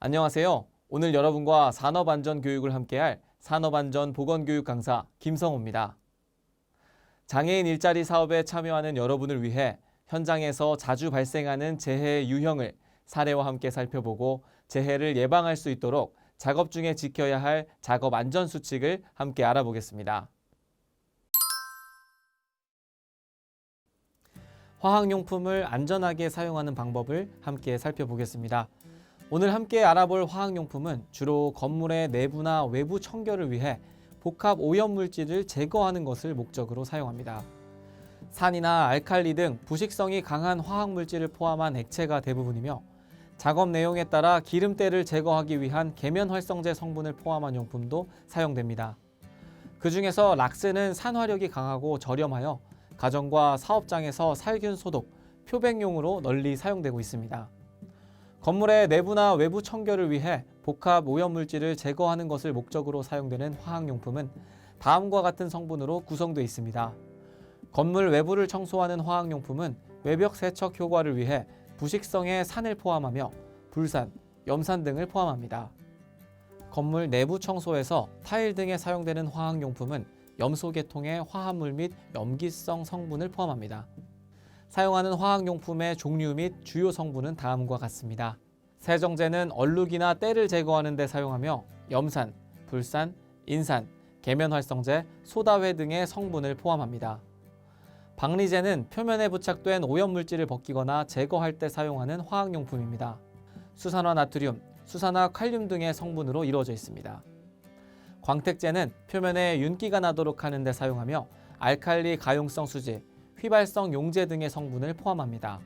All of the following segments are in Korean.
안녕하세요. 오늘 여러분과 산업안전 교육을 함께할 산업안전 보건교육 강사 김성호입니다. 장애인 일자리 사업에 참여하는 여러분을 위해 현장에서 자주 발생하는 재해의 유형을 사례와 함께 살펴보고 재해를 예방할 수 있도록 작업 중에 지켜야 할 작업 안전 수칙을 함께 알아보겠습니다. 화학용품을 안전하게 사용하는 방법을 함께 살펴보겠습니다. 오늘 함께 알아볼 화학용품은 주로 건물의 내부나 외부 청결을 위해 복합 오염 물질을 제거하는 것을 목적으로 사용합니다. 산이나 알칼리 등 부식성이 강한 화학 물질을 포함한 액체가 대부분이며 작업 내용에 따라 기름때를 제거하기 위한 계면 활성제 성분을 포함한 용품도 사용됩니다. 그 중에서 락스는 산화력이 강하고 저렴하여 가정과 사업장에서 살균 소독, 표백용으로 널리 사용되고 있습니다. 건물의 내부나 외부 청결을 위해 복합 오염 물질을 제거하는 것을 목적으로 사용되는 화학용품은 다음과 같은 성분으로 구성되어 있습니다. 건물 외부를 청소하는 화학용품은 외벽 세척 효과를 위해 부식성의 산을 포함하며 불산, 염산 등을 포함합니다. 건물 내부 청소에서 타일 등에 사용되는 화학용품은 염소 계통의 화합물 및 염기성 성분을 포함합니다. 사용하는 화학용품의 종류 및 주요 성분은 다음과 같습니다. 세정제는 얼룩이나 때를 제거하는 데 사용하며 염산, 불산, 인산, 계면활성제, 소다회 등의 성분을 포함합니다. 박리제는 표면에 부착된 오염물질을 벗기거나 제거할 때 사용하는 화학용품입니다. 수산화 나트륨, 수산화 칼륨 등의 성분으로 이루어져 있습니다. 광택제는 표면에 윤기가 나도록 하는 데 사용하며 알칼리 가용성 수지, 휘발성 용제 등의 성분을 포함합니다.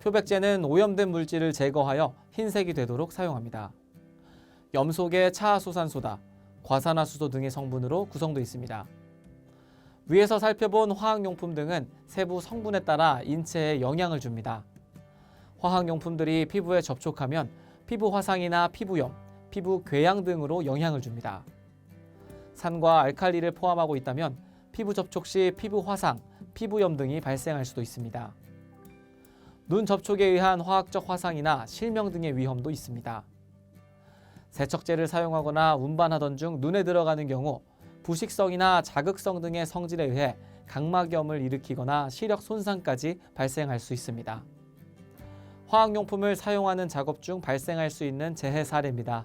표백제는 오염된 물질을 제거하여 흰색이 되도록 사용합니다. 염소계 차수산소다, 과산화수소 등의 성분으로 구성되어 있습니다. 위에서 살펴본 화학용품 등은 세부 성분에 따라 인체에 영향을 줍니다. 화학용품들이 피부에 접촉하면 피부 화상이나 피부염, 피부 궤양 등으로 영향을 줍니다. 산과 알칼리를 포함하고 있다면 피부 접촉 시 피부 화상, 피부염 등이 발생할 수도 있습니다. 눈 접촉에 의한 화학적 화상이나 실명 등의 위험도 있습니다. 세척제를 사용하거나 운반하던 중 눈에 들어가는 경우 부식성이나 자극성 등의 성질에 의해 각막염을 일으키거나 시력 손상까지 발생할 수 있습니다. 화학용품을 사용하는 작업 중 발생할 수 있는 재해 사례입니다.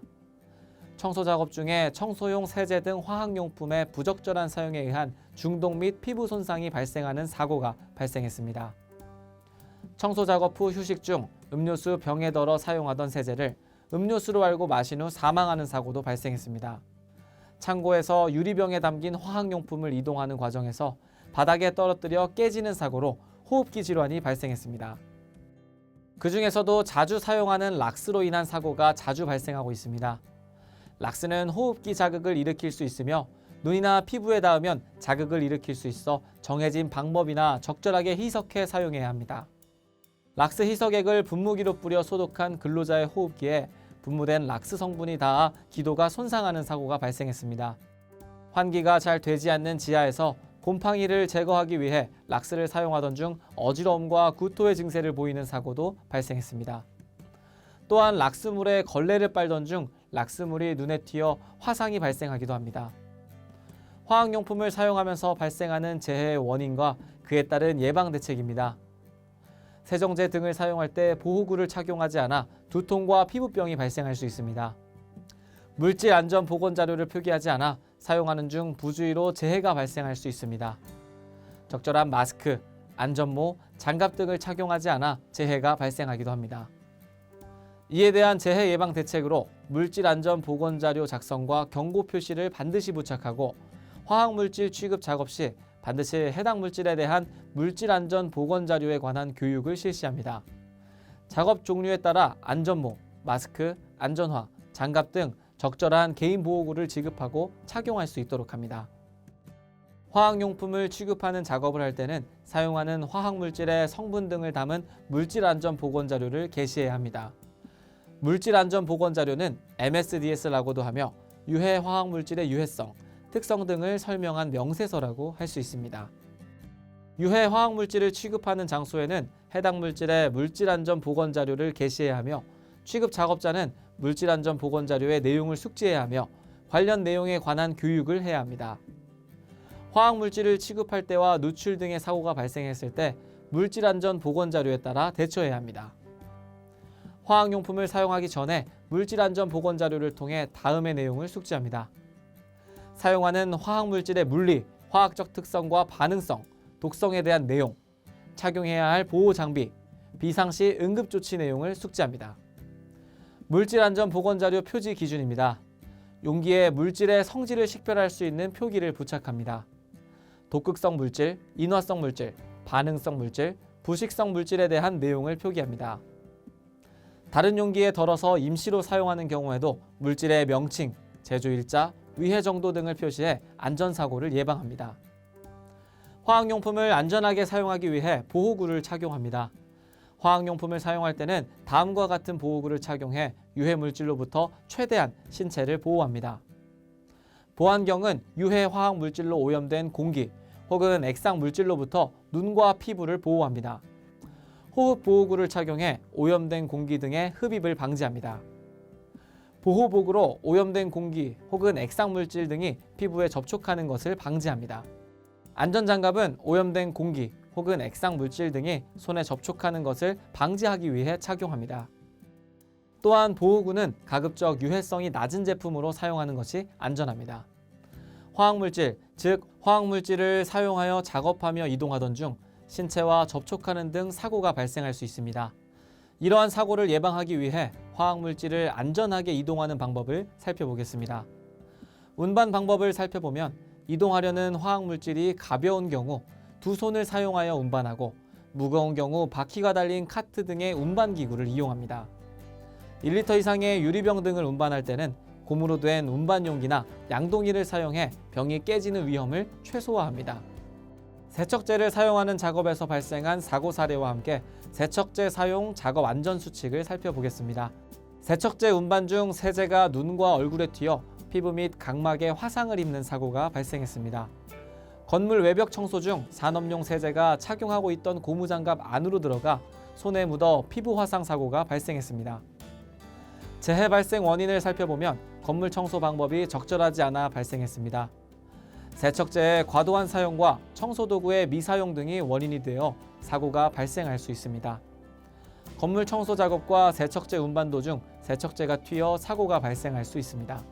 청소 작업 중에 청소용 세제 등 화학용품의 부적절한 사용에 의한 중독 및 피부 손상이 발생하는 사고가 발생했습니다. 청소 작업 후 휴식 중 음료수 병에 덜어 사용하던 세제를 음료수로 알고 마신 후 사망하는 사고도 발생했습니다. 창고에서 유리병에 담긴 화학용품을 이동하는 과정에서 바닥에 떨어뜨려 깨지는 사고로 호흡기 질환이 발생했습니다. 그 중에서도 자주 사용하는 락스로 인한 사고가 자주 발생하고 있습니다. 락스는 호흡기 자극을 일으킬 수 있으며 눈이나 피부에 닿으면 자극을 일으킬 수 있어 정해진 방법이나 적절하게 희석해 사용해야 합니다. 락스 희석액을 분무기로 뿌려 소독한 근로자의 호흡기에 분무된 락스 성분이 닿아 기도가 손상하는 사고가 발생했습니다. 환기가 잘 되지 않는 지하에서 곰팡이를 제거하기 위해 락스를 사용하던 중 어지러움과 구토의 증세를 보이는 사고도 발생했습니다. 또한 락스물에 걸레를 빨던 중 락스물이 눈에 튀어 화상이 발생하기도 합니다. 화학용품을 사용하면서 발생하는 재해의 원인과 그에 따른 예방 대책입니다. 세정제 등을 사용할 때 보호구를 착용하지 않아 두통과 피부병이 발생할 수 있습니다. 물질 안전 보건 자료를 표기하지 않아 사용하는 중 부주의로 재해가 발생할 수 있습니다. 적절한 마스크, 안전모, 장갑 등을 착용하지 않아 재해가 발생하기도 합니다. 이에 대한 재해 예방 대책으로 물질 안전 보건 자료 작성과 경고 표시를 반드시 부착하고 화학 물질 취급 작업 시 반드시 해당 물질에 대한 물질 안전 보건 자료에 관한 교육을 실시합니다. 작업 종류에 따라 안전모, 마스크, 안전화, 장갑 등 적절한 개인 보호구를 지급하고 착용할 수 있도록 합니다. 화학용품을 취급하는 작업을 할 때는 사용하는 화학물질의 성분 등을 담은 물질 안전 보건 자료를 게시해야 합니다. 물질 안전 보건 자료는 MSDS라고도 하며 유해 화학 물질의 유해성, 특성 등을 설명한 명세서라고 할 수 있습니다. 유해 화학 물질을 취급하는 장소에는 해당 물질의 물질 안전 보건 자료를 게시해야 하며 취급 작업자는 물질 안전 보건 자료의 내용을 숙지해야 하며 관련 내용에 관한 교육을 해야 합니다. 화학 물질을 취급할 때와 누출 등의 사고가 발생했을 때 물질 안전 보건 자료에 따라 대처해야 합니다. 화학용품을 사용하기 전에 물질 안전 보건 자료를 통해 다음의 내용을 숙지합니다. 사용하는 화학 물질의 물리, 화학적 특성과 반응성, 독성에 대한 내용, 착용해야 할 보호 장비, 비상시 응급 조치 내용을 숙지합니다. 물질 안전 보건 자료 표지 기준입니다. 용기에 물질의 성질을 식별할 수 있는 표기를 부착합니다. 독극성 물질, 인화성 물질, 반응성 물질, 부식성 물질에 대한 내용을 표기합니다. 다른 용기에 덜어서 임시로 사용하는 경우에도 물질의 명칭, 제조일자, 위해 정도 등을 표시해 안전사고를 예방합니다. 화학용품을 안전하게 사용하기 위해 보호구를 착용합니다. 화학용품을 사용할 때는 다음과 같은 보호구를 착용해 유해 물질로부터 최대한 신체를 보호합니다. 보안경은 유해 화학 물질로 오염된 공기 혹은 액상 물질로부터 눈과 피부를 보호합니다. 호흡 보호구를 착용해 오염된 공기 등의 흡입을 방지합니다. 보호복으로 오염된 공기 혹은 액상 물질 등이 피부에 접촉하는 것을 방지합니다. 안전장갑은 오염된 공기 혹은 액상 물질 등이 손에 접촉하는 것을 방지하기 위해 착용합니다. 또한 보호구는 가급적 유해성이 낮은 제품으로 사용하는 것이 안전합니다. 화학물질, 즉 화학물질을 사용하여 작업하며 이동하던 중 신체와 접촉하는 등 사고가 발생할 수 있습니다. 이러한 사고를 예방하기 위해 화학물질을 안전하게 이동하는 방법을 살펴보겠습니다. 운반 방법을 살펴보면 이동하려는 화학물질이 가벼운 경우 두 손을 사용하여 운반하고 무거운 경우 바퀴가 달린 카트 등의 운반 기구를 이용합니다. 1리터 이상의 유리병 등을 운반할 때는 고무로 된 운반 용기나 양동이를 사용해 병이 깨지는 위험을 최소화합니다. 세척제를 사용하는 작업에서 발생한 사고 사례와 함께 세척제 사용 작업 안전 수칙을 살펴보겠습니다. 세척제 운반 중 세제가 눈과 얼굴에 튀어 피부 및 각막에 화상을 입는 사고가 발생했습니다. 건물 외벽 청소 중 산업용 세제가 착용하고 있던 고무장갑 안으로 들어가 손에 묻어 피부 화상 사고가 발생했습니다. 재해 발생 원인을 살펴보면 건물 청소 방법이 적절하지 않아 발생했습니다. 세척제의 과도한 사용과 청소 도구의 미사용 등이 원인이 되어 사고가 발생할 수 있습니다. 건물 청소 작업과 세척제 운반 도중 세척제가 튀어 사고가 발생할 수 있습니다.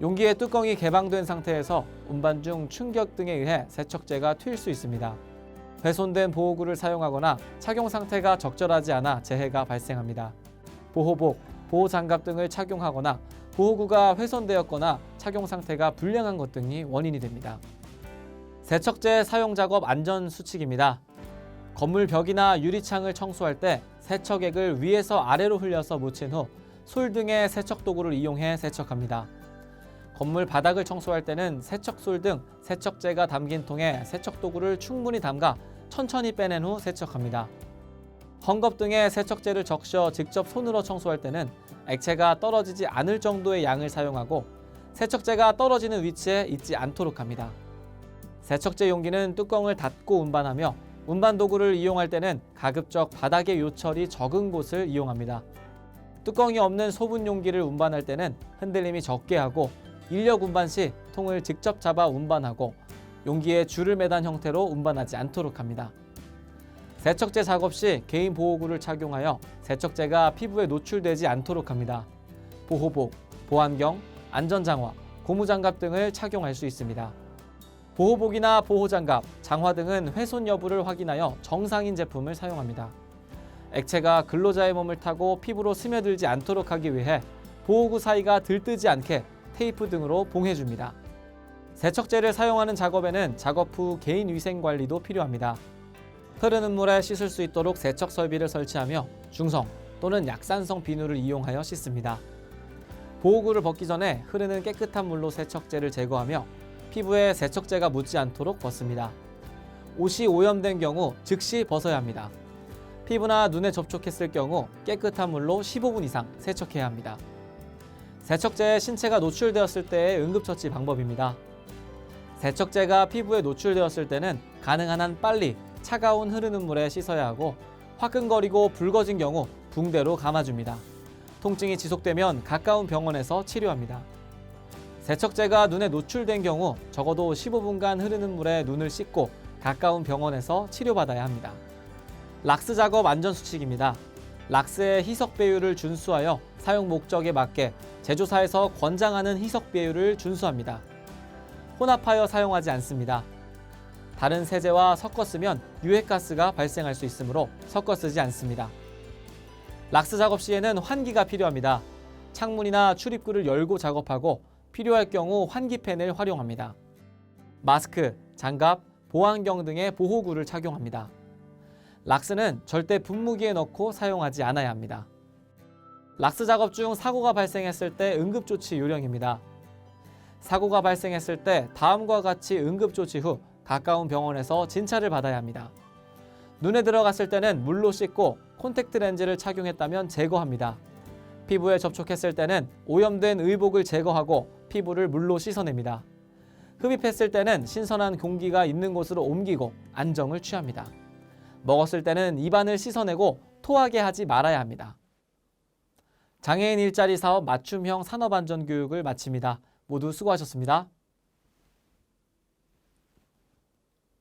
용기의 뚜껑이 개방된 상태에서 운반 중 충격 등에 의해 세척제가 튈 수 있습니다. 훼손된 보호구를 사용하거나 착용 상태가 적절하지 않아 재해가 발생합니다. 보호복, 보호장갑 등을 착용하거나 보호구가 훼손되었거나 착용 상태가 불량한 것 등이 원인이 됩니다. 세척제 사용 작업 안전 수칙입니다. 건물 벽이나 유리창을 청소할 때 세척액을 위에서 아래로 흘려서 묻힌 후 솔 등의 세척 도구를 이용해 세척합니다. 건물 바닥을 청소할 때는 세척솔 등 세척제가 담긴 통에 세척 도구를 충분히 담가 천천히 빼낸 후 세척합니다. 헝겊 등의 세척제를 적셔 직접 손으로 청소할 때는 액체가 떨어지지 않을 정도의 양을 사용하고 세척제가 떨어지는 위치에 있지 않도록 합니다. 세척제 용기는 뚜껑을 닫고 운반하며 운반 도구를 이용할 때는 가급적 바닥의 요철이 적은 곳을 이용합니다. 뚜껑이 없는 소분 용기를 운반할 때는 흔들림이 적게 하고 인력 운반 시 통을 직접 잡아 운반하고 용기에 줄을 매단 형태로 운반하지 않도록 합니다. 세척제 작업 시 개인 보호구를 착용하여 세척제가 피부에 노출되지 않도록 합니다. 보호복, 보안경, 안전장화, 고무장갑 등을 착용할 수 있습니다. 보호복이나 보호장갑, 장화 등은 훼손 여부를 확인하여 정상인 제품을 사용합니다. 액체가 근로자의 몸을 타고 피부로 스며들지 않도록 하기 위해 보호구 사이가 들뜨지 않게 테이프 등으로 봉해줍니다. 세척제를 사용하는 작업에는 작업 후 개인 위생 관리도 필요합니다. 흐르는 물에 씻을 수 있도록 세척 설비를 설치하며 중성 또는 약산성 비누를 이용하여 씻습니다. 보호구를 벗기 전에 흐르는 깨끗한 물로 세척제를 제거하며 피부에 세척제가 묻지 않도록 벗습니다. 옷이 오염된 경우 즉시 벗어야 합니다. 피부나 눈에 접촉했을 경우 깨끗한 물로 15분 이상 세척해야 합니다. 세척제에 신체가 노출되었을 때의 응급처치 방법입니다. 세척제가 피부에 노출되었을 때는 가능한 한 빨리 차가운 흐르는 물에 씻어야 하고 화끈거리고 붉어진 경우 붕대로 감아줍니다. 통증이 지속되면 가까운 병원에서 치료합니다. 세척제가 눈에 노출된 경우 적어도 15분간 흐르는 물에 눈을 씻고 가까운 병원에서 치료받아야 합니다. 락스 작업 안전 수칙입니다. 락스의 희석 배율을 준수하여 사용 목적에 맞게 제조사에서 권장하는 희석 배율을 준수합니다. 혼합하여 사용하지 않습니다. 다른 세제와 섞어 쓰면 유해가스가 발생할 수 있으므로 섞어 쓰지 않습니다. 락스 작업 시에는 환기가 필요합니다. 창문이나 출입구를 열고 작업하고 필요할 경우 환기팬을 활용합니다. 마스크, 장갑, 보안경 등의 보호구를 착용합니다. 락스는 절대 분무기에 넣고 사용하지 않아야 합니다. 락스 작업 중 사고가 발생했을 때 응급조치 요령입니다. 사고가 발생했을 때 다음과 같이 응급조치 후 가까운 병원에서 진찰을 받아야 합니다. 눈에 들어갔을 때는 물로 씻고 콘택트 렌즈를 착용했다면 제거합니다. 피부에 접촉했을 때는 오염된 의복을 제거하고 피부를 물로 씻어냅니다. 흡입했을 때는 신선한 공기가 있는 곳으로 옮기고 안정을 취합니다. 먹었을 때는 입안을 씻어내고 토하게 하지 말아야 합니다. 장애인 일자리 사업 맞춤형 산업안전 교육을 마칩니다. 모두 수고하셨습니다.